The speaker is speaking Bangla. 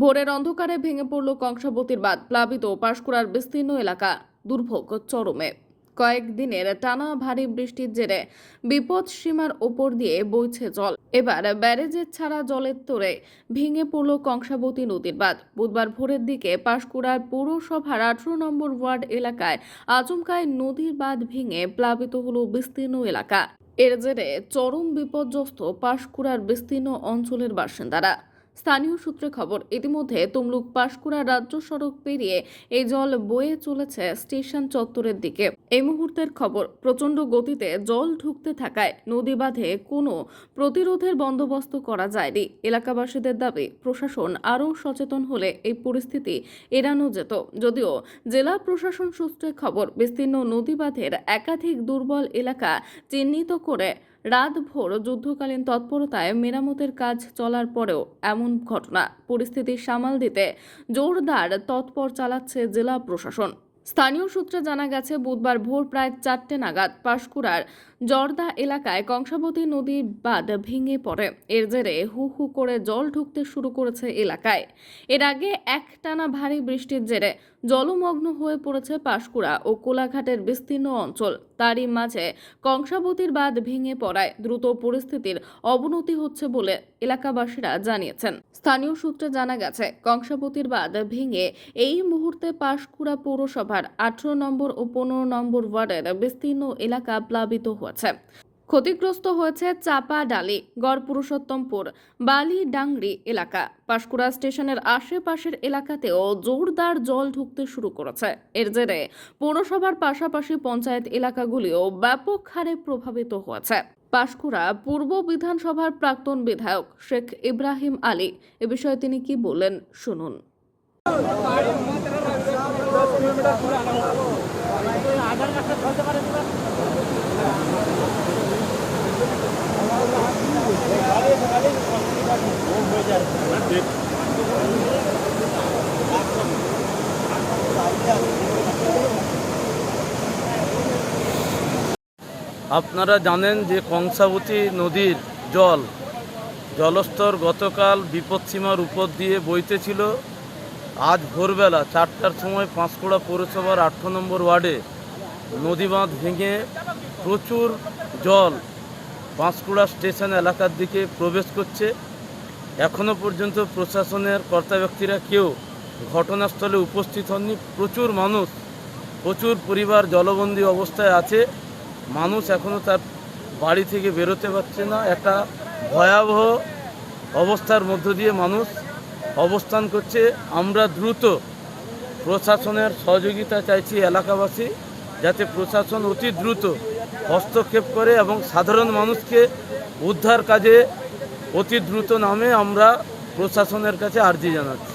ভোরের অন্ধকারে ভেঙে পড়ল কংসাবতীর বাদ প্লাবিত পাশকুড়ার বিস্তীর্ণ এলাকা। দুর্ভোগ চরমে। কয়েকদিনের টানা ভারী বৃষ্টির জেরে বিপদ সীমার ওপর দিয়ে বইছে জল। এবার ব্যারেজের ছাড়া জলের তোরে ভেঙে পড়ল কংসাবতী নদীর বাঁধ। বুধবার ভোরের দিকে পাশকুড়ার পৌরসভার আঠারো নম্বর ওয়ার্ড এলাকায় আচমকায় নদীর বাঁধ ভেঙে প্লাবিত হল বিস্তীর্ণ এলাকা। এর জেরে চরম বিপর্যস্ত পাশকুড়ার বিস্তীর্ণ অঞ্চলের বাসিন্দারা। স্থানীয় সূত্রে খবর, ইতিমধ্যে তমলুক পাঁশকুড়া রাজ্য সড়ক পেরিয়ে এই জল বয়ে চলেছে স্টেশন চত্বরের দিকে। এই মুহূর্তের খবর, প্রচণ্ড গতিতে জল ঢুকতে থাকায় নদী বাঁধে কোনো প্রতিরোধের বন্দোবস্ত করা যায়নি। এলাকাবাসীদের দাবি, প্রশাসন আরও সচেতন হলে এই পরিস্থিতি এড়ানো যেত। যদিও জেলা প্রশাসন সূত্রে খবর, বিস্তীর্ণ নদী বাঁধের একাধিক দুর্বল এলাকা চিহ্নিত করে রাতভর যুদ্ধকালীন তৎপরতায় মেরামতের কাজ চলার পরেও এমন ঘটনা। পরিস্থিতি সামাল দিতে জোরদার তৎপর চালাচ্ছে জেলা প্রশাসন। স্থানীয় সূত্রে জানা গেছে, বুধবার ভোর প্রায় চারটে নাগাদ পাঁশকুড়ার জর্দা এলাকায় কংসাবতী নদীর বাঁধ ভেঙে পড়ে। এর জেরে হু হু করে জল ঢুকতে শুরু করেছে এলাকায়। এর আগে একটানা ভারী বৃষ্টির জেরে জলমগ্ন হয়ে পড়েছে পাঁশকুড়া ও কোলাঘাটের বিস্তীর্ণ অঞ্চল। তারই মাঝে কংসাবতীর বাঁধ ভেঙে পড়ায় দ্রুত পরিস্থিতির অবনতি হচ্ছে বলে এলাকাবাসীরা জানিয়েছেন। স্থানীয় সূত্রে জানা গেছে, কংসাবতীর বাঁধ ভেঙে এই মুহূর্তে পাঁশকুড়া পৌরসভার আঠারো নম্বর ও পনেরো নম্বর ওয়ার্ডের বিস্তীর্ণ এলাকা প্লাবিত হয়েছে। ক্ষতিগ্রস্ত হয়েছে চাপা ডালি গড় পুরুষোত্তমপুর বালি ডাংরি এলাকা। পাঁশকুড়া স্টেশনের আশেপাশের এলাকাতেও জোরদার জল ঢুকতে শুরু করেছে। এর জেরে পৌরসভার পাশাপাশি পঞ্চায়েত এলাকাগুলিও ব্যাপক হারে প্রভাবিত হয়েছে। পাঁশকুড়া পূর্ব বিধানসভার প্রাক্তন বিধায়ক শেখ ইব্রাহিম আলী, এ বিষয়ে তিনি কি বললেন শুনুন। আপনারা জানেন যে কংসাবতী নদীর জল, জলস্তর গতকাল বিপদসীমার উপর দিয়ে বইতে ছিল। আজ ভোরবেলা চারটার সময় পাঁশকুড়া পৌরসভার আঠারো নম্বর ওয়ার্ডে নদী বাঁধ ভেঙে প্রচুর জল পাঁশকুড়া স্টেশন এলাকার দিকে প্রবেশ করছে। এখনও পর্যন্ত প্রশাসনের কর্তা ব্যক্তিরা কেউ ঘটনাস্থলে উপস্থিত হননি। প্রচুর মানুষ, প্রচুর পরিবার জলবন্দী অবস্থায় আছে। মানুষ এখনও তার বাড়ি থেকে বেরোতে পারছে না। একটা ভয়াবহ অবস্থার মধ্য দিয়ে মানুষ অবস্থান করছে। আমরা দ্রুত প্রশাসনের সহযোগিতা চাইছি এলাকাবাসী, যাতে প্রশাসন অতি দ্রুত হস্তক্ষেপ করে এবং সাধারণ মানুষকে উদ্ধার কাজে অতি দ্রুত নামে আমরা প্রশাসনের কাছে আর্জি জানাচ্ছি।